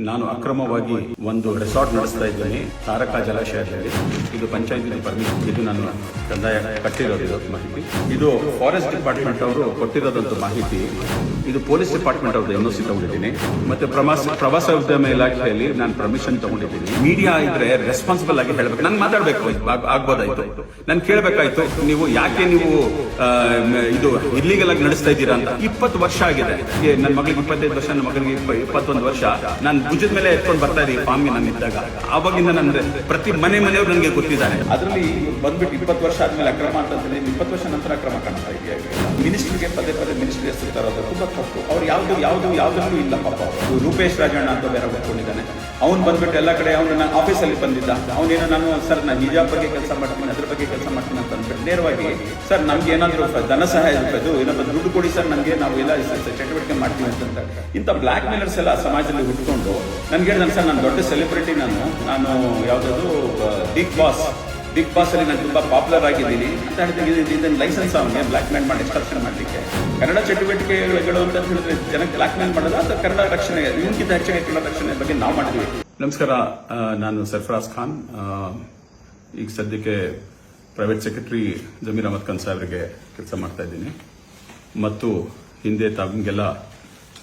ನಾನು ಅಕ್ರಮವಾಗಿ ಒಂದು ರೆಸಾರ್ಟ್ ನಡೆಸ್ತಾ ಇದ್ದೇನೆ, ತಾರಕ ಜಲಾಶಯದಲ್ಲಿ. ಇದು ಪಂಚಾಯತ್ ಪರ್ಮಿಷನ್ ಇದು ನಾನು ಕಂದಾಯ ಕಟ್ಟಿರೋದು ಮಾಹಿತಿ. ಇದು ಫಾರೆಸ್ಟ್ ಡಿಪಾರ್ಟ್ಮೆಂಟ್ ಅವರು ಕೊಟ್ಟಿರೋದಂತ ಮಾಹಿತಿ. ಇದು ಪೊಲೀಸ್ ಡಿಪಾರ್ಟ್ಮೆಂಟ್ ಅವರು ಎನ್ ಸಿ ತಗೊಂಡಿದ್ದೀನಿ. ಮತ್ತೆ ಪ್ರವಾಸ ಪ್ರವಾಸೋದ್ಯಮ ಇಲಾಖೆಯಲ್ಲಿ ನಾನು ಪರ್ಮಿಷನ್ ತಗೊಂಡಿದ್ದೀನಿ. ಮೀಡಿಯಾ ಇದ್ರೆ ರೆಸ್ಪಾನ್ಸಿಬಲ್ ಆಗಿ ಹೇಳ್ಬೇಕು. ನಾನು ಮಾತಾಡ್ಬೇಕು. ಆಗ್- ಆಗ್ಬೋದಾಯ್ತು. ನಾನು ಕೇಳಬೇಕಾಯ್ತು, ನೀವು ಯಾಕೆ ನೀವು ಇದು ಇಲ್ಲಿಗೆಲ್ಲ ನಡೆಸ್ತಾ ಇದ್ದೀರಾ ಅಂತ. ಇಪ್ಪತ್ತು ವರ್ಷ ಆಗಿದೆ. ನನ್ನ ಮಗಳಿಗೆ ಇಪ್ಪತ್ತೈದು ವರ್ಷ ನನ್ನ ಮಗಳಿಗೆ ಇಪ್ಪ- ಇಪ್ಪತ್ತೊಂದು ವರ್ಷ. ನಾನು ಭುಜದ ಮೇಲೆ ಎತ್ಕೊಂಡು ಬರ್ತಾ ಇದ್ದೀವಿ ಫಾರ್ಮ್ಗೆ ನಾನು ಇದ್ದಾಗ ಆವಾಗಿಂದ ನನ್ನ ಪ್ರತಿ ಮನೆ ಮನೆಯವರು ನನಗೆ ಗೊತ್ತಿದ್ದಾರೆ. ಅದರಲ್ಲಿ ಬಂದ್ಬಿಟ್ಟು ಇಪ್ಪತ್ತು ವರ್ಷ ಆದ್ಮೇಲೆ ಅಕ್ರಮ ಅಂತಂದ್ರೆ ಇಪ್ಪತ್ತು ವರ್ಷ ನಂತರ ಅಕ್ರಮ ಕಾಣ್ತಾ ಇದೆಯಾ? ಮಿನಿಸ್ಟ್ರಿಗೆ ಪದೇ ಪದೇ ಮಿನಿಸ್ಟ್ರಿ ಹೆಸರು ತರೋದು ತುಂಬಾ ತಪ್ಪು. ಅವ್ರು ಯಾವುದು ಯಾವುದು ಯಾವ್ದಕ್ಕೂ ಇಲ್ಲ ಪಾಪ. ರೂಪೇಶ್ ರಾಜಣ್ಣ ಅಂತ ಬೇರೆ ಒಪ್ಕೊಂಡಿದ್ದಾನೆ. ಅವ್ನು ಬಂದ್ಬಿಟ್ಟು ಎಲ್ಲ ಕಡೆ ಅವನು ನನ್ನ ಆಫೀಸಲ್ಲಿ ಬಂದಿದ್ದ. ಅವನೇನೋ ನಾನು, ಸರ್, ನಾನು ನಿಜ ಬಗ್ಗೆ ಕೆಲಸ ಮಾಡ್ತೀನಿ, ಅದ್ರ ಬಗ್ಗೆ ಕೆಲಸ ಮಾಡ್ತೀನಿ ಅಂತ ಅಂದ್ಬಿಟ್ಟು ನೇರವಾಗಿ, ಸರ್, ನಮ್ಗೆ ಏನಾದ್ರು ಧನ ಸಹಾಯ ಇದು ಏನಪ್ಪ ದುಡ್ಡು ಕೊಡಿ, ಸರ್, ನಮಗೆ ನಾವು ಎಲ್ಲ ಚಟುವಟಿಕೆ ಮಾಡ್ತೀವಿ ಅಂತ ಇಂಥ ಬ್ಲ್ಯಾಕ್ ಮೇಲರ್ಸ್ ಎಲ್ಲ ಸಮಾಜದಲ್ಲಿ ಹುಟ್ಕೊಂಡು ನನ್ಗೆ ಹೇಳಿದ ಸರ್, ನಾನು ದೊಡ್ಡ ಸೆಲೆಬ್ರಿಟಿ ನಾನು. ನಾನು ಯಾವುದಾದ್ರು ಬಿಗ್ ಬಾಸ್ ಬಿಗ್ ಬಾಸ್ ಅಲ್ಲಿ ನಾನು ತುಂಬಾ ಪಾಪ್ಯುಲರ್ ಆಗಿದ್ದೀನಿ. ಅಂತ ಹೇಳಿದ್ರೆ ಇದನ್ನು ಲೈಸೆನ್ಸ್ ಅವನಿಗೆ ಬ್ಲಾಕ್ ಮೇಲ್ ಮಾಡಿ ಎಕ್ಸ್ಟ್ರಕ್ಷನ್ ಮಾಡಲಿಕ್ಕೆ. ಕನ್ನಡ ಚಟುವಟಿಕೆಗಳು ಅಂತ ಹೇಳಿದ್ರೆ ಜನಕ್ಕೆ ಬ್ಲ್ಯಾಕ್ ಮೇಲ್ ಮಾಡೋದು ಅಥವಾ ಕನ್ನಡ ರಕ್ಷಣೆ ನಿಮಗಿಂತ ಹೆಚ್ಚಾಗಿ ಕನ್ನಡ ರಕ್ಷಣೆ ಬಗ್ಗೆ ನಾವು ಮಾಡಿದ್ವಿ? ನಮಸ್ಕಾರ ನಾನು ಸರ್ಫರಾಜ್ ಖಾನ್. ಈಗ ಸದ್ಯಕ್ಕೆ ಪ್ರೈವೇಟ್ ಸೆಕ್ರೆಟರಿ ಜಮೀರ್ ಅಹಮದ್ ಖಾನ್ ಸಾಹೇಬ್ರಿಗೆ ಕೆಲಸ ಮಾಡ್ತಾ ಇದ್ದೀನಿ. ಮತ್ತು ಹಿಂದೆ ತಮಗೆಲ್ಲ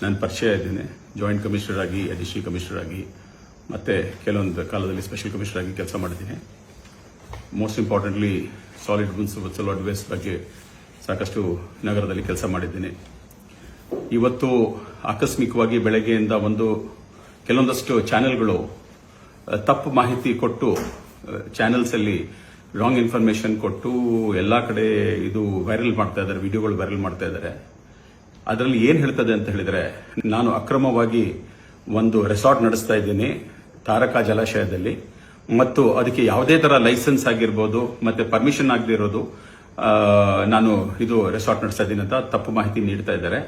ನಾನು ಪರಿಚಯ ಇದ್ದೀನಿ. ಜಾಯಿಂಟ್ ಕಮಿಷನರ್ ಆಗಿ ಅಡಿಷನಲ್ ಕಮಿಷನರ್ ಆಗಿ, ಮತ್ತೆ ಕೆಲವೊಂದು ಕಾಲದಲ್ಲಿ ಸ್ಪೆಷಲ್ ಕಮಿಷನರ್ ಆಗಿ ಕೆಲಸ ಮಾಡಿದ್ದೀನಿ. Most importantly solid municipal solid waste ಬಗ್ಗೆ ಸಾಕಷ್ಟು ನಗರದಲ್ಲಿ ಕೆಲಸ ಮಾಡಿದ್ದೀನಿ. ಇವತ್ತು ಆಕಸ್ಮಿಕವಾಗಿ ಬೆಳಗ್ಗೆಯಿಂದ ಒಂದು ಕೆಲವೊಂದಷ್ಟು ಚಾನೆಲ್ಗಳು ತಪ್ಪು ಮಾಹಿತಿ ಕೊಟ್ಟು ಚಾನೆಲ್ಸ್ ಅಲ್ಲಿ ರಾಂಗ್ ಇನ್ಫಾರ್ಮೇಶನ್ ಕೊಟ್ಟು, ಎಲ್ಲಾ ಕಡೆ ಇದು ವೈರಲ್ ಮಾಡ್ತಾ ಇದ್ದಾರೆ ವಿಡಿಯೋಗಳು ವೈರಲ್ ಮಾಡ್ತಾ ಇದ್ದಾರೆ. ಅದರಲ್ಲಿ ಏನ್ ಹೇಳ್ತದೆ ಅಂತ ಹೇಳಿದ್ರೆ, ನಾನು ಅಕ್ರಮವಾಗಿ ಒಂದು ರೆಸಾರ್ಟ್ ನಡೆಸ್ತಾ ಇದ್ದೀನಿ ತಾರಕ ಜಲಾಶಯದಲ್ಲಿ. ಮತ್ತು ಅದಕ್ಕೆ ಯಾವುದೇ ತರ ಲೈಸೆನ್ಸ್ ಆಗಿರ್ಬೋದು, ಮತ್ತೆ ಪರ್ಮಿಷನ್ ಆಗದೇ ಇರೋದು ನಾನು ಇದು ರೆಸಾರ್ಟ್ ನಡೆಸ್ತಾ ಇದ್ದೀನಿ ಅಂತ ತಪ್ಪು ಮಾಹಿತಿ ನೀಡ್ತಾ ಇದ್ದಾರೆ.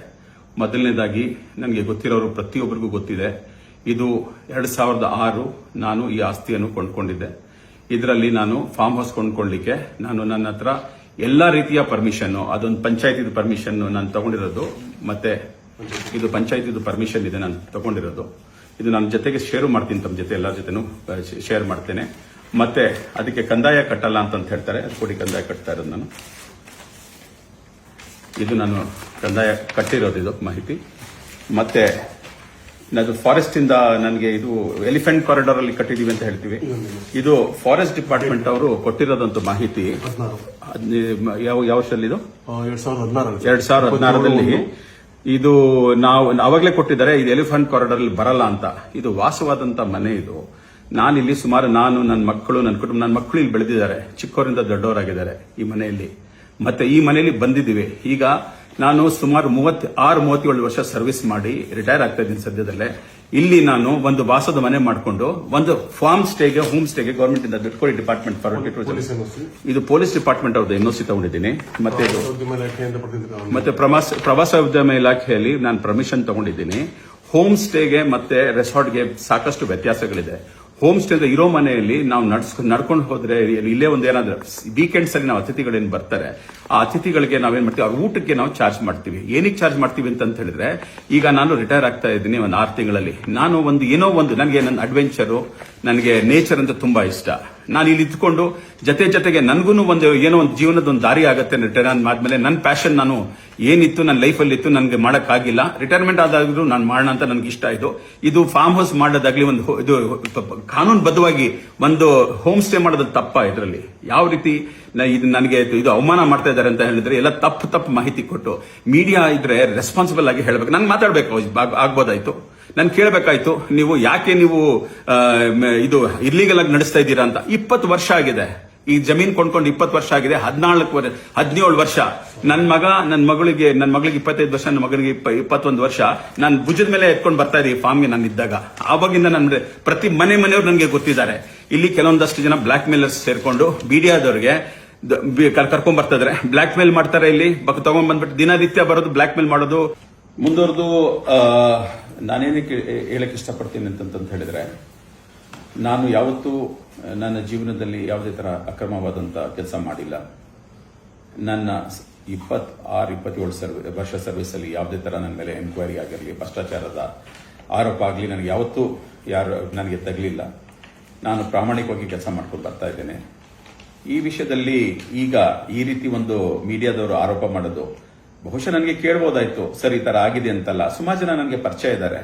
ಮೊದಲನೇದಾಗಿ ನನಗೆ ಗೊತ್ತಿರೋರು ಪ್ರತಿಯೊಬ್ಬರಿಗೂ ಗೊತ್ತಿದೆ. ಇದು ಎರಡ್ ಸಾವಿರದ ಆರು ನಾನು ಈ ಆಸ್ತಿಯನ್ನು ಕೊಂಡ್ಕೊಂಡಿದ್ದೆ. ಇದರಲ್ಲಿ ನಾನು ಫಾರ್ಮ್ ಹೌಸ್ ಕೊಂಡ್ಕೊಳ್ಳಿಕ್ಕೆ ನಾನು ನನ್ನ ಹತ್ರ ಎಲ್ಲಾ ರೀತಿಯ ಪರ್ಮಿಷನ್ ಅದೊಂದು ಪಂಚಾಯತಿ ಪರ್ಮಿಷನ್ ನಾನು ತಗೊಂಡಿರೋದು. ಮತ್ತೆ ಇದು ಪಂಚಾಯತಿದು ಪರ್ಮಿಷನ್ ಇದೆ ನಾನು ತಗೊಂಡಿರೋದು. ಇದು ನನ್ನ ಜೊತೆಗೆ ಶೇರ್ ಮಾಡ್ತೀನಿ ತಮ್ಮ ಜೊತೆ ಎಲ್ಲರ ಜೊತೆನೂ ಶೇರ್ ಮಾಡ್ತೇನೆ. ಮತ್ತೆ ಅದಕ್ಕೆ ಕಂದಾಯ ಕಟ್ಟಲ್ಲ ಅಂತ ಹೇಳ್ತಾರೆ ಅದು ಕೋಟಿ ಕಂದಾಯ ಕಟ್ತಾ ಇರೋದು ನಾನು. ಇದು ನಾನು ಕಂದಾಯ ಕಟ್ಟಿರೋದು ಇದು ಮಾಹಿತಿ. ಮತ್ತೆ ಅದು ಫಾರೆಸ್ಟ್ ಇಂದ ನನಗೆ ಇದು ಎಲಿಫೆಂಟ್ ಕಾರಿಡಾರ್ ಅಲ್ಲಿ ಕಟ್ಟಿದೀವಿ ಅಂತ ಹೇಳ್ತೀವಿ. ಇದು ಫಾರೆಸ್ಟ್ ಡಿಪಾರ್ಟ್ಮೆಂಟ್ ಅವರು ಕೊಟ್ಟಿರೋದಂತ ಮಾಹಿತಿ. ಯಾವ ಯಾವ ವರ್ಷದಲ್ಲಿ ಇದು? ಎರಡ್ ಸಾವಿರದ ಹದಿನಾರರಲ್ಲಿ. ಇದು ನಾವು, ಅವಾಗಲೇ ಕೊಟ್ಟಿದ್ದಾರೆ, ಇದು ಎಲಿಫೆಂಟ್ ಕಾರಿಡಾರ್ ಅಲ್ಲಿ ಬರಲ್ಲ ಅಂತ. ಇದು ವಾಸವಾದಂತ ಮನೆ ಇದು. ನಾನಿಲ್ಲಿ ಸುಮಾರು ನಾನು ನನ್ನ ಮಕ್ಕಳು ನನ್ನ ಕುಟುಂಬ ನನ್ನ ಮಕ್ಕಳು ಇಲ್ಲಿ ಬೆಳೆದಿದ್ದಾರೆ. ಚಿಕ್ಕವರಿಂದ ದೊಡ್ಡವರಾಗಿದ್ದಾರೆ ಈ ಮನೆಯಲ್ಲಿ. ಮತ್ತೆ ಈ ಮನೆಯಲ್ಲಿ ಬಂದಿದ್ದೀವಿ. ಈಗ ನಾನು ಸುಮಾರು ಮೂವತ್ ಆರು, ಮೂವತ್ತೇಳು ವರ್ಷ ಸರ್ವಿಸ್ ಮಾಡಿ ರಿಟೈರ್ ಆಗ್ತಾ ಇದ್ದೀನಿ ಸದ್ಯದಲ್ಲೇ. ಇಲ್ಲಿ ನಾನು ಒಂದು ವಾಸದ ಮನೆ ಮಾಡಿಕೊಂಡು ಒಂದು ಫಾರ್ಮ್ ಸ್ಟೇಗೆ ಹೋಮ್ ಸ್ಟೇಗೆ ಗವರ್ಮೆಂಟ್ ಇಂದ ದುಡ್ಡು ಕೊಡಿ ಡಿಪಾರ್ಟ್ಮೆಂಟ್ ಫಾರ್ ಇದು ಪೊಲೀಸ್ ಡಿಪಾರ್ಟ್ಮೆಂಟ್ ಅವ್ರದ್ದು ಎನ್ಒಸಿ ತಗೊಂಡಿದ್ದೀನಿ. ಮತ್ತೆ ಮತ್ತೆ ಪ್ರವಾಸ ಪ್ರವಾಸೋದ್ಯಮ ಇಲಾಖೆಯಲ್ಲಿ ನಾನು ಪರ್ಮಿಷನ್ ತಗೊಂಡಿದ್ದೀನಿ. ಹೋಮ್ ಸ್ಟೇಗೆ ಮತ್ತೆ ರೆಸಾರ್ಟ್ಗೆ ಸಾಕಷ್ಟು ವ್ಯತ್ಯಾಸಗಳಿದೆ. ಹೋಮ್ ಸ್ಟೇದ ಇರೋ ಮನೆಯಲ್ಲಿ ನಾವು ನಡ್ಸ್, ನಡ್ಕೊಂಡು ಹೋದ್ರೆ ಇಲ್ಲೇ ಒಂದು ಏನಾದ್ರು ವೀಕೆಂಡ್ಸ್ ಅಲ್ಲಿ ನಾವು ಅತಿಥಿಗಳೇನು ಬರ್ತಾರೆ, ಆ ಅತಿಥಿಗಳಿಗೆ ನಾವೇನ್ ಮಾಡ್ತೀವಿ, ಅವ್ರ ಊಟಕ್ಕೆ ನಾವು ಚಾರ್ಜ್ ಮಾಡ್ತೀವಿ. ಏನಕ್ಕೆ ಚಾರ್ಜ್ ಮಾಡ್ತೀವಿ ಅಂತ ಹೇಳಿದ್ರೆ, ಈಗ ನಾನು ರಿಟೈರ್ ಆಗ್ತಾ ಇದ್ದೀನಿ ಒಂದು ಆರು ತಿಂಗಳಲ್ಲಿ. ನಾನು ಒಂದು, ಏನೋ ಒಂದು, ನನಗೆ ನನ್ನ ಅಡ್ವೆಂಚರು ನನಗೆ ನೇಚರ್ ಅಂತ ತುಂಬಾ ಇಷ್ಟ. ನಾನು ಇಲ್ಲಿ ಇದ್ಕೊಂಡು ಜೊತೆ ಜೊತೆಗೆ ನನಗೂ ಒಂದು ಏನೋ ಒಂದು ಜೀವನದ ಒಂದು ದಾರಿ ಆಗುತ್ತೆ ರಿಟೈರ್ ಆದ್ಮೇಲೆ ನನ್ನ ಪ್ಯಾಷನ್ ನಾನು ಏನಿತ್ತು ನನ್ನ ಲೈಫಲ್ಲಿ ಇತ್ತು, ನನಗೆ ಮಾಡೋಕ್ಕಾಗಿಲ್ಲ. ರಿಟೈರ್ಮೆಂಟ್ ಆದಾಗಲೂ ನಾನು ಮಾಡೋಣ ಅಂತ ನನಗೆ ಇಷ್ಟ ಆಯ್ತು ಇದು ಫಾರ್ಮ್ ಹೌಸ್ ಮಾಡೋದಾಗಲಿ ಒಂದು ಇದು ಕಾನೂನುಬದ್ಧವಾಗಿ ಒಂದು ಹೋಮ್ ಸ್ಟೇ ಮಾಡೋದು ತಪ್ಪ ಇದರಲ್ಲಿ. ಯಾವ ರೀತಿ ಇದು ನನಗೆ ಇದು- ಅವಮಾನ ಮಾಡ್ತಾ ಇದ್ದಾರೆ ಅಂತ ಹೇಳಿದ್ರೆ ಎಲ್ಲ ತಪ್ಪು ತಪ್ಪು ಮಾಹಿತಿ ಕೊಟ್ಟು ಮೀಡಿಯಾ ಇದ್ರೆ ರೆಸ್ಪಾನ್ಸಿಬಲ್ ಆಗಿ ಹೇಳಬೇಕು. ನಾನು ಮಾತಾಡಬೇಕು ಆಗ್- ಆಗ್ಬೋದಾಯ್ತು. ನಾನು ಕೇಳಬೇಕಾಯ್ತು, ನೀವು ಯಾಕೆ ನೀವು ಇದು ಇದು ಇಲ್ಲಿಗೆಲ್ಲ ನಡೆಸ್ತಾ ಇದ್ದೀರಾ ಅಂತ. ಇಪ್ಪತ್ತು ವರ್ಷ ಆಗಿದೆ. ಈ ಜಮೀನ್ ಕೊಂಡ್ಕೊಂಡು ಇಪ್ಪತ್ತು ವರ್ಷ ಆಗಿದೆ. ಹದಿನಾಲ್ಕು ಹದಿನೇಳು ವರ್ಷ. ನನ್ನ ಮಗ ನನ್ನ ಮಗಳಿಗೆ ನನ್ನ ಮಗಳಿಗೆ ಇಪ್ಪತ್ತೈದು ವರ್ಷ ನನ್ನ ಮಗನಿಗೆ ಇಪ್ಪ- ಇಪ್ಪತ್ತೊಂದು ವರ್ಷ. ನಾನು ಭುಜದ ಮೇಲೆ ಎತ್ಕೊಂಡು ಬರ್ತಾ ಇದ್ದೀವಿ ಫಾರ್ಮ್ಗೆ ನಾನು ಇದ್ದಾಗ. ಆವಾಗಿಂದ ನನ್ನ ಪ್ರತಿ ಮನೆ ಮನೆಯವರು ನನಗೆ ಗೊತ್ತಿದ್ದಾರೆ. ಇಲ್ಲಿ ಕೆಲವೊಂದಷ್ಟು ಜನ ಬ್ಲಾಕ್ ಮೇಲರ್ಸ್ ಸೇರ್ಕೊಂಡು ಬಿಡಿಯಾದವ್ರಿಗೆ ಕರ್ಕೊಂಡ್ ಬರ್ತಾ ಇದಾರೆ. ಬ್ಲಾಕ್ ಮೇಲ್ ಮಾಡ್ತಾರೆ ಇಲ್ಲಿ. ತಗೊಂಡ್ ಬಂದ್ಬಿಟ್ಟು ದಿನನಿತ್ಯ ಬರೋದು ಬ್ಲಾಕ್ ಮೇಲ್ ಮಾಡೋದು. ಮುಂದುವರೆದು ನಾನೇನಕ್ಕೆ ಹೇಳಕ್ಕೆ ಇಷ್ಟಪಡ್ತೀನಿ ಅಂತಂತ ಹೇಳಿದ್ರೆ, ನಾನು ಯಾವತ್ತೂ ನನ್ನ ಜೀವನದಲ್ಲಿ ಯಾವುದೇ ತರ ಅಕ್ರಮವಾದಂತ ಕೆಲಸ ಮಾಡಿಲ್ಲ. ನನ್ನ ಇಪ್ಪತ್ ಆರು ಇಪ್ಪತ್ತೇಳು ಸರ್ವಿ, ವರ್ಷ ಸರ್ವಿಸ್ ಅಲ್ಲಿ ಯಾವುದೇ ತರ ನನ್ನ ಮೇಲೆ ಎನ್ಕ್ವೈರಿ ಆಗಿರಲಿ, ಭ್ರಷ್ಟಾಚಾರದ ಆರೋಪ ಆಗಲಿ, ನನಗೆ ಯಾವತ್ತೂ ಯಾರು, ನನಗೆ ತಗಲಿಲ್ಲ. ನಾನು ಪ್ರಾಮಾಣಿಕವಾಗಿ ಕೆಲಸ ಮಾಡ್ಕೊಂಡು ಬರ್ತಾ ಇದ್ದೇನೆ. ಈ ವಿಷಯದಲ್ಲಿ ಈಗ ಈ ರೀತಿ ಒಂದು ಮೀಡಿಯಾದವರು ಆರೋಪ ಮಾಡೋದು ಬಹುಶಃ ನನಗೆ ಕೇಳ್ಬೋದಾಯ್ತು, ಸರ್, ಈ ಥರ ಆಗಿದೆ ಅಂತಲ್ಲ. ಸುಮಾರು ಜನ ನನಗೆ ಪರಿಚಯ ಇದ್ದಾರೆ.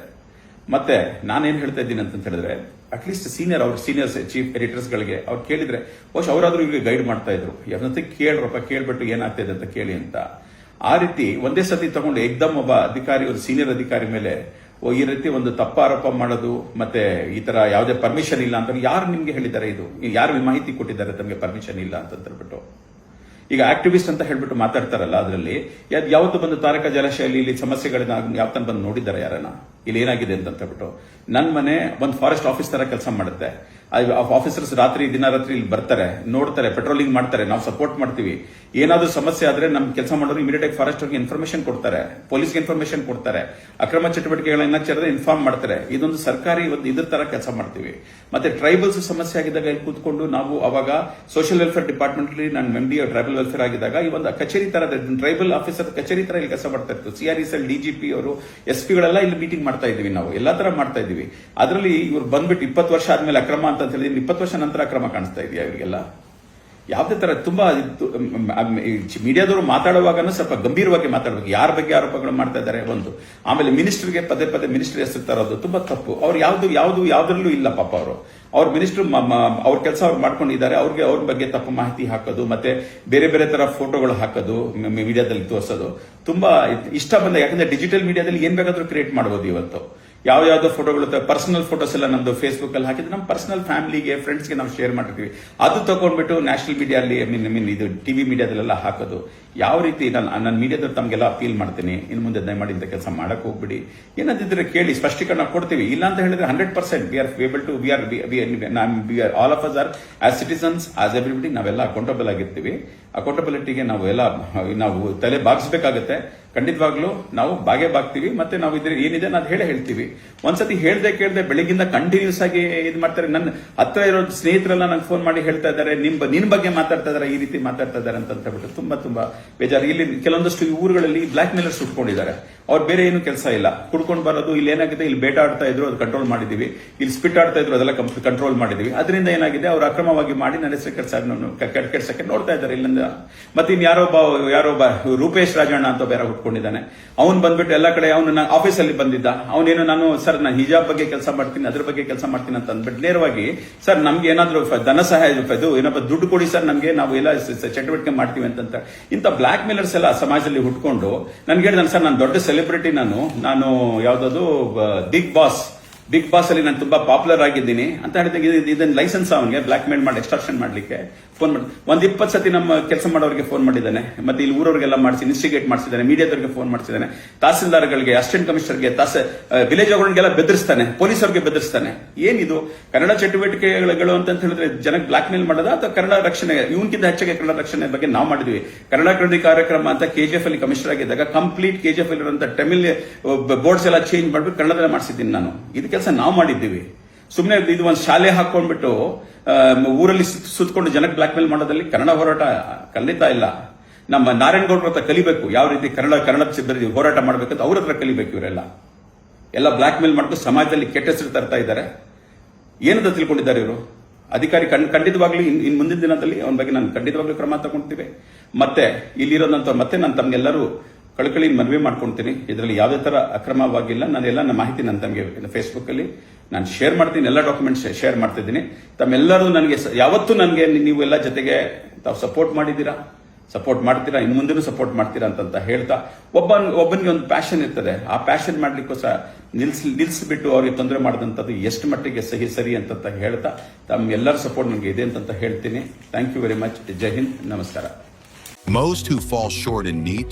ಮತ್ತೆ ನಾನೇನು ಹೇಳ್ತಾ ಇದ್ದೀನಿ ಅಂತ ಹೇಳಿದ್ರೆ ಅಟ್ಲೀಸ್ಟ್ ಸೀನಿಯರ್ ಅವ್ರ ಸೀನಿಯರ್ಸ್ ಚೀಫ್ ಎಡಿಟರ್ಸ್ ಗಳಿಗೆ ಅವ್ರು ಕೇಳಿದ್ರೆ, ಬಹುಶಃ ಅವರಾದ್ರೂ ಇವ್ರಿಗೆ ಗೈಡ್ ಮಾಡ್ತಾ ಇದ್ರು. ಯಾವ್ದಂತೆ ಕೇಳ್ರಪ್ಪ ಕೇಳ್ಬಿಟ್ಟು ಏನಾಗ್ತಿದೆ ಅಂತ ಕೇಳಿ ಅಂತ. ಆ ರೀತಿ ಒಂದೇ ಸತಿ ತಗೊಂಡು ಏಕ್ದಮ್ ಒಬ್ಬ ಅಧಿಕಾರಿ, ಒಂದು ಸೀನಿಯರ್ ಅಧಿಕಾರಿ ಮೇಲೆ, ಓ, ಈ ರೀತಿ ಒಂದು ತಪ್ಪ ಆರೋಪ ಮಾಡೋದು, ಮತ್ತೆ ಈ ತರ ಯಾವುದೇ ಪರ್ಮಿಷನ್ ಇಲ್ಲ ಅಂತ ಯಾರು ನಿಮ್ಗೆ ಹೇಳಿದ್ದಾರೆ ಇದು? ಯಾರು ಮಾಹಿತಿ ಕೊಟ್ಟಿದ್ದಾರೆ ತಮಗೆ ಪರ್ಮಿಷನ್ ಇಲ್ಲ ಅಂತ ಹೇಳ್ಬಿಟ್ಟು ಈಗ ಆಕ್ಟಿವಿಸ್ಟ್ ಅಂತ ಹೇಳ್ಬಿಟ್ಟು ಮಾತಾಡ್ತಾರಲ್ಲ ಅದರಲ್ಲಿ ಯಾವತ್ತು ಬಂದು ತಾರಕ ಜಲಾಶಯಲ್ಲಿ ಇಲ್ಲಿ ಸಮಸ್ಯೆಗಳನ್ನ ಯಾವತ್ತನ ಬಂದು ನೋಡಿದ್ದಾರೆ ಯಾರನ್ನ? ಇಲ್ಲಿ ಏನಾಗಿದೆ ಅಂತ ಹೇಳ್ಬಿಟ್ಟು ನನ್ನ ಮನೆ ಒಂದು ಫಾರೆಸ್ಟ್ ಆಫೀಸ್ ತರ ಕೆಲಸ ಮಾಡುತ್ತೆ. ಆಫೀಸರ್ಸ್ ರಾತ್ರಿ, ದಿನ ರಾತ್ರಿ ಇಲ್ಲಿ ಬರ್ತಾರೆ, ನೋಡ್ತಾರೆ ಪೆಟ್ರೋಲಿಂಗ್ ಮಾಡ್ತಾರೆ, ನಾವು ಸಪೋರ್ಟ್ ಮಾಡ್ತೀವಿ. ಏನಾದ್ರೂ ಸಮಸ್ಯೆ ಆದ್ರೆ ನಮ್ ಕೆಲಸ ಮಾಡೋರು ಇಮಿಡಿಯೇಟ್ ಆಗಿ ಫಾರೆಸ್ಟ್ ಅವ್ರಿಗೆ ಇನ್ಫಾರ್ಮೇಶನ್ ಕೊಡ್ತಾರೆ ಪೊಲೀಸ್ಗೆ ಇನ್ಫಾರ್ಮೇಶನ್ ಕೊಡ್ತಾರೆ, ಅಕ್ರಮ ಚಟುವಟಿಕೆಗಳನ್ನ ಚರದ ಇನ್ಫಾರ್ಮ್ ಮಾಡ್ತಾರೆ. ಇದೊಂದು ಸರ್ಕಾರಿ ಒಂದು ಇದ್ರ ತರ ಕೆಲಸ ಮಾಡ್ತೀವಿ. ಮತ್ತೆ ಟ್ರೈಬಲ್ಸ್ ಸಮಸ್ಯೆ ಆಗಿದ್ದಾಗ ಇಲ್ಲಿ ಕೂತ್ಕೊಂಡು ನಾವು ಅವಾಗ ಸೋಷಿಯಲ್ ವೆಲ್ಫೇರ್ ಡಿಪಾರ್ಟ್ಮೆಂಟ್ ಅಲ್ಲಿ ನಾನು ಎಂ ಡಿ ಟ್ರೈಬಲ್ ವೆಲ್ಫೇರ್ ಆಗಿದ್ದಾಗ ಈ ಒಂದು ಕಚೇರಿ ತರ ಟ್ರೈಬಲ್ ಆಫೀಸರ್ ಕಚೇರಿ ತರ ಇಲ್ಲಿ ಕೆಲಸ ಮಾಡ್ತಾ ಇತ್ತು. ಸಿಆರ್ಇಸ್ ಅಲ್ಲಿ ಡಿಜಿಪಿ ಅವರು ಎಸ್ ಪಿಗಳೆಲ್ಲ ಇಲ್ಲಿ ಮೀಟಿಂಗ್ ಮಾಡ್ತಾ ಇದೀವಿ ನಾವು. ಎಲ್ಲಾ ತರ ಮಾಡ್ತಾ ಇದೀವಿ ಅದರಲ್ಲಿ ಇವ್ರು ಬಂದ್ಬಿಟ್ಟು ಇಪ್ಪತ್ತು ವರ್ಷ ಆದ್ಮೇಲೆ ಅಕ್ರಮ ಅಂತ ಹೇಳಿದ್ರೆ ಇಪ್ಪತ್ತು ವರ್ಷ ನಂತರ ಕ್ರಮ ಕಾಣಿಸ್ತಾ ಇದೆಯಾ ಇವರಿಗೆಲ್ಲ? ಯಾವುದೇ ತರ ತುಂಬಾ ಮೀಡಿಯಾದವರು ಮಾತಾಡುವಾಗನೂ ಸ್ವಲ್ಪ ಗಂಭೀರವಾಗಿ ಮಾತಾಡಬೇಕು. ಯಾರ ಬಗ್ಗೆ ಆರೋಪಗಳು ಮಾಡ್ತಾ ಇದ್ದಾರೆ? ಒಂದು. ಆಮೇಲೆ ಮಿನಿಸ್ಟರ್ಗೆ ಪದೇ ಪದೇ ಮಿನಿಸ್ಟರ್ ಹೆಸರು ತರೋದು ತುಂಬಾ ತಪ್ಪು. ಅವ್ರು ಯಾವ್ದು, ಯಾವುದು, ಯಾವ್ದ್ರಲ್ಲೂ ಇಲ್ಲ ಪಾಪ ಅವರು. ಅವ್ರ ಮಿನಿಸ್ಟರ್ ಅವ್ರ ಕೆಲಸ ಅವ್ರು ಮಾಡ್ಕೊಂಡಿದ್ದಾರೆ. ಅವ್ರಿಗೆ ಅವ್ರ ಬಗ್ಗೆ ತಪ್ಪು ಮಾಹಿತಿ ಹಾಕೋದು, ಮತ್ತೆ ಬೇರೆ ಬೇರೆ ತರ ಫೋಟೋಗಳು ಹಾಕೋದು ಮೀಡಿಯಾದಲ್ಲಿ ತೋರಿಸೋದು. ತುಂಬಾ ಇಷ್ಟ ಬಂದ, ಯಾಕಂದ್ರೆ ಡಿಜಿಟಲ್ ಮೀಡಿಯಾದಲ್ಲಿ ಏನ್ ಬೇಕಾದ್ರೂ ಕ್ರಿಯೇಟ್ ಮಾಡಬಹುದು ಇವತ್ತು. ಯಾವ ಯಾವ್ದೋ ಫೋಟೋಗಳು ಪರ್ಸನಲ್ ಫೋಟೋಸ್ ಎಲ್ಲ ನಮ್ದು ಫೇಸ್ಬುಕ್ ಅಲ್ಲಿ ಹಾಕಿದ್ರೆ ನಮ್ಮ ಪರ್ಸನಲ್ ಫ್ಯಾಮಿಲಿಗೆ ಫ್ರೆಂಡ್ಸ್ಗೆ ನಾವು ಶೇರ್ ಮಾಡಿರ್ತೀವಿ ಅದು ತಗೊಂಡ್ಬಿಟ್ಟು ನ್ಯಾಷನಲ್ ಮೀಡಿಯಲ್ಲಿ ಐ ಮೀನ್ ಮೀನ್ ಇದು ಟಿವಿ ಮೀಡಿಯಾದಲ್ಲೆಲ್ಲ ಹಾಕೋದು. ಯಾವ ರೀತಿ ನಾನು ನನ್ನ ಮೀಡಿಯಾದಲ್ಲಿ ತಮಗೆಲ್ಲ ಅಪೀಲ್ ಮಾಡ್ತೀನಿ, ಇನ್ನು ಮುಂದೆ ದಯಮಾಡಿ ಇಂಥ ಕೆಲಸ ಮಾಡಕ್ ಹೋಗ್ಬಿಡಿ. ಏನಾದಿದ್ರೆ ಕೇಳಿ, ಸ್ಪಷ್ಟೀಕರಣ ಕೊಡ್ತೀವಿ. ಇಲ್ಲ ಅಂತ ಹೇಳಿದ್ರೆ hundred percent we are able to we are all of us are as citizens as everybody ನಾವೆಲ್ಲ ಅಕೌಂಟಬಲ್ ಆಗಿರ್ತೀವಿ. ಅಕೌಂಟಬಿಲಿಟಿಗೆ ನಾವು ಎಲ್ಲ, ನಾವು ತಲೆ ಬಾಗಿಸ್ಬೇಕಾಗತ್ತೆ. ಖಂಡಿತವಾಗ್ಲೂ ನಾವು ಬಾಗೆ ಬಾಗ್ತೀವಿ, ಮತ್ತೆ ನಾವು ಇದ್ರೆ ಏನಿದೆ ನಾವು ಹೇಳೇ ಹೇಳ್ತೀವಿ. ಒಂದ್ಸತಿ ಹೇಳ್ದೆ ಕೇಳ್ದೆ ಬೆಳಗಿಂದ ಕಂಟಿನ್ಯೂಸ್ ಆಗಿ ಇದು ಮಾಡ್ತಾರೆ. ನನ್ನ ಹತ್ರ ಇರೋ ಸ್ನೇಹಿತರೆಲ್ಲ ನಂಗೆ ಫೋನ್ ಮಾಡಿ ಹೇಳ್ತಾ ಇದ್ದಾರೆ. ನಿಮ್ ಬ- ನಿನ್ ಬಗ್ಗೆ ಮಾತಾಡ್ತಾ ಇದಾರೆ ಈ ರೀತಿ ಮಾತಾಡ್ತಾ ಇದಾರೆ ಅಂತ ಹೇಳ್ಬಿಟ್ಟು ತುಂಬಾ ತುಂಬಾ ಬೇಜಾರು. ಇಲ್ಲಿ ಕೆಲವೊಂದಷ್ಟು ಊರುಗಳಲ್ಲಿ ಬ್ಲಾಕ್ ಮೇಲರ್ಸ್ ಸುಟ್ಕೊಂಡಿದ್ದಾರೆ. ಅವ್ರು ಬೇರೆ ಏನು ಕೆಲಸ ಇಲ್ಲ. ಕುಡ್ಕೊಂಡು ಬರೋದು, ಇಲ್ಲಿ ಏನಾಗಿದೆ, ಇಲ್ಲಿ ಬೇಟ ಆಡ್ತಾ ಇದ್ರು, ಅದು ಕಂಟ್ರೋಲ್ ಮಾಡಿದೀವಿ. ಇಲ್ಲಿ ಸ್ಪಿಟ್ ಆಡ್ತಾ ಇದ್ರು, ಅದೆಲ್ಲ ಕಂಟ್ರೋಲ್ ಮಾಡಿದೀವಿ. ಅದರಿಂದ ಏನಾಗಿದೆ, ಅವ್ರು ಅಕ್ರಮವಾಗಿ ಮಾಡಿ ನನ್ನ ಹೆಸರು ಕೆಟ್ಟ ಕೆಡ್ಸಕ್ಕೆ ನೋಡ್ತಾ ಇದ್ದಾರೆ ಇಲ್ಲಿಂದ. ಮತ್ತೆ ಇನ್ ಯಾರೋ ಯಾರೋ ರೂಪೇಶ್ ರಾಜಣ್ಣ ಅಂತ ಬೇರೆ ಹುಟ್ಕೊಂಡಿದ್ದಾನೆ. ಅವ್ನು ಬಂದ್ಬಿಟ್ಟು ಎಲ್ಲ ಕಡೆ ಅವನು ಆಫೀಸಲ್ಲಿ ಬಂದಿದ್ದ. ಅವನೇನು, ನಾನು ಸರ್ ನಾನು ಹಿಜಾಬ್ ಬಗ್ಗೆ ಕೆಲಸ ಮಾಡ್ತೀನಿ, ಅದ್ರ ಬಗ್ಗೆ ಕೆಲಸ ಮಾಡ್ತೀನಿ ಅಂತ ಅಂದ್ಬಿಟ್ಟು ನೇರವಾಗಿ ಸರ್ ನಮ್ಗೆ ಏನಾದ್ರು ಧನ ಸಹಾಯ ಇದು ಏನಪ್ಪ, ದುಡ್ಡು ಕೊಡಿ ಸರ್ ನಮಗೆ ನಾವು ಎಲ್ಲ ಚಟುವಟಿಕೆ ಮಾಡ್ತೀವಿ ಅಂತಂತ. ಇಂಥ ಬ್ಲಾಕ್ ಮೇಲರ್ಸ್ ಎಲ್ಲ ಸಮಾಜದಲ್ಲಿ ಹುಟ್ಕೊಂಡು, ನನ್ಗೆ ಹೇಳಿದ ಸರ್ ನಾನು ದೊಡ್ಡ ಸೆಲೆಬ್ರಿಟಿ ನಾನು ನಾನು ಯಾವುದಾದ್ರು ಬಿಗ್ ಬಾಸ್ ಬಿಗ್ ಬಾಸ್ ಅಲ್ಲಿ ನಾನು ತುಂಬಾ ಪಾಪ್ಯುಲರ್ ಆಗಿದ್ದೀನಿ ಅಂತ ಹೇಳಿದಾಗ ಇದನ್ನ ಲೈಸೆನ್ಸ್ ಅವನಿಗೆ ಬ್ಲಾಕ್ ಮೇಲ್ ಮಾಡಿ ಎಕ್ಸ್ಟ್ರಾಕ್ಷನ್ ಮಾಡ್ಲಿಕ್ಕೆ ಫೋನ್ ಮಾಡಿ ಒಂದ್ ಇಪ್ಪತ್ತು ಸತಿ ನಮ್ಮ ಕೆಲಸ ಮಾಡೋರಿಗೆ ಫೋನ್ ಮಾಡಿದ್ದಾನೆ. ಮತ್ತೆ ಇಲ್ಲಿ ಊರವರಿಗೆಲ್ಲ ಮಾಡಿಸಿ ಇನ್ಸ್ಟಿಗೇಟ್ ಮಾಡಿಸಿದ್ದಾನೆ ಮೀಡಿಯಾದವರಿಗೆ ಫೋನ್ ಮಾಡಿಸಿದ್ದಾನೆ. ತಹಸೀಲ್ದಾರ್ಗಳಿಗೆ ಅಸಿಸ್ಟೆಂಟ್ ಕಮಿಷನರ್ಗೆ ತಾಸ ವಿಲೇಜ್ ಅವರಿಗೆಲ್ಲ ಬೆದರಿಸ್ತಾನೆ ಪೊಲೀಸರಿಗೆ ಬೆದರಿಸ್ತಾನೆ. ಏನಿದು? ಕನ್ನಡ ಚಟುವಟಿಕೆಗಳು ಅಂತ ಹೇಳಿದ್ರೆ ಜನಕ್ಕೆ ಬ್ಲಾಕ್ ಮೇಲ್ ಮಾಡೋದ ಅಥವಾ ಕನ್ನಡ ರಕ್ಷಣೆ ಇವನ್ಕಿಂತ ಹೆಚ್ಚಾಗಿ ಕನ್ನಡ ರಕ್ಷಣೆ ಬಗ್ಗೆ ನಾವು ಮಾಡಿದ್ವಿ. ಕನ್ನಡ ಕೃತಿ ಕಾರ್ಯಕ್ರಮ ಅಂತ ಕೆಜಿಎಫ್ ಅಲ್ಲಿ ಕಮಿಷನರ್ ಆಗಿದ್ದಾಗ ಕಂಪ್ಲೀಟ್ ಕೆಜಿಎಫ್ ಅಲ್ಲಿ ಇರುವಂತಹ ತಮಿಳ್ ಬೋರ್ಡ್ಸ್ ಎಲ್ಲ ಚೇಂಜ್ ಮಾಡ್ಬಿಟ್ಟು ಕನ್ನಡದಲ್ಲೇ ಮಾಡಿಸಿದ್ದೀನಿ ನಾನು. ಇದು ಕೆಲಸ ನಾವು ಮಾಡಿದ್ದೀವಿ. ಸುಮ್ಮನೆ ಇದು ಒಂದು ಶಾಲೆ ಹಾಕೊಂಡ್ಬಿಟ್ಟು ಊರಲ್ಲಿ ಸುತ್ತಕೊಂಡು ಜನಕ್ಕೆ ಬ್ಲಾಕ್ ಮೇಲ್ ಮಾಡೋದಲ್ಲಿ ಕನ್ನಡ ಹೋರಾಟ ಖಂಡಿತ ಇಲ್ಲ. ನಮ್ಮ ನಾರಾಯಣಗೌಡರ ಹತ್ರ ಕಲಿಬೇಕು. ಯಾವ ರೀತಿ ಕನ್ನಡ ಕನ್ನಡ ಸಿಬ್ಬಂದಿ ಹೋರಾಟ ಮಾಡಬೇಕು ಅವ್ರ ಹತ್ರ ಕಲಿಬೇಕು ಇವರೆಲ್ಲ. ಎಲ್ಲ ಬ್ಲಾಕ್ ಮೇಲ್ ಮಾಡ್ಕೊಂಡು ಸಮಾಜದಲ್ಲಿ ಕೆಟ್ಟ ಹೆಸರು ತರ್ತಾ ಇದ್ದಾರೆ. ಏನಂತ ತಿಳ್ಕೊಂಡಿದ್ದಾರೆ ಇವರು? ಅಧಿಕಾರಿ ಕಣ್ ಖಂಡಿತವಾಗ್ಲೂ ಇನ್ ಮುಂದಿನ ದಿನದಲ್ಲಿ ಅವನ ಬಗ್ಗೆ ನಾನು ಖಂಡಿತವಾಗ್ಲೂ ಕ್ರಮ ತಗೊಂತೀವಿ ಮತ್ತೆ ಇಲ್ಲಿರೋದಂತ ಮತ್ತೆ ನಾನು ತಮ್ಗೆಲ್ಲರೂ ಕಳಕಳಿ ಮನವಿ ಮಾಡ್ಕೊಳ್ತೀನಿ ಇದರಲ್ಲಿ ಯಾವುದೇ ತರ ಅಕ್ರಮವಾಗಿಲ್ಲ. ನಾನು ಎಲ್ಲ ನನ್ನ ಮಾಹಿತಿ ನನ್ನ ತಮಗೆ ಫೇಸ್ಬುಕ್ ಅಲ್ಲಿ ನಾನು ಶೇರ್ ಮಾಡ್ತೀನಿ. ಎಲ್ಲ ಡಾಕ್ಯುಮೆಂಟ್ಸ್ ಶೇರ್ ಮಾಡ್ತಿದ್ದೀನಿ. ತಮ್ಮೆಲ್ಲರೂ ನನಗೆ ಯಾವತ್ತೂ ನನಗೆ ನೀವೆಲ್ಲ ಜೊತೆಗೆ ತಾವು ಸಪೋರ್ಟ್ ಮಾಡಿದ್ದೀರಾ? ಸಪೋರ್ಟ್ ಮಾಡ್ತೀರಾ? ಇನ್ನು ಮುಂದೆನೂ ಸಪೋರ್ಟ್ ಮಾಡ್ತೀರಾ ಅಂತಂತ ಹೇಳ್ತಾ ಒಬ್ಬ ಒಬ್ಬನಿಗೆ ಒಂದು ಪ್ಯಾಷನ್ ಇರ್ತದೆ. ಆ ಪ್ಯಾಷನ್ ಮಾಡ್ಲಿಕ್ಕೋಸ್ಕರ ನಿಲ್ಸ್ ನಿಲ್ಸ್ಬಿಟ್ಟು ಅವ್ರಿಗೆ ತೊಂದರೆ ಮಾಡಿದಂಥದ್ದು ಎಷ್ಟು ಮಟ್ಟಿಗೆ ಸಹಿ ಸರಿ ಅಂತಂತ ಹೇಳ್ತಾ ತಮ್ಮ ಎಲ್ಲರ ಸಪೋರ್ಟ್ ನನಗೆ ಇದೆ ಅಂತಂತ ಹೇಳ್ತೀನಿ. Thank you very much Jai Hind. ನಮಸ್ಕಾರ. Most who fall short in NEAT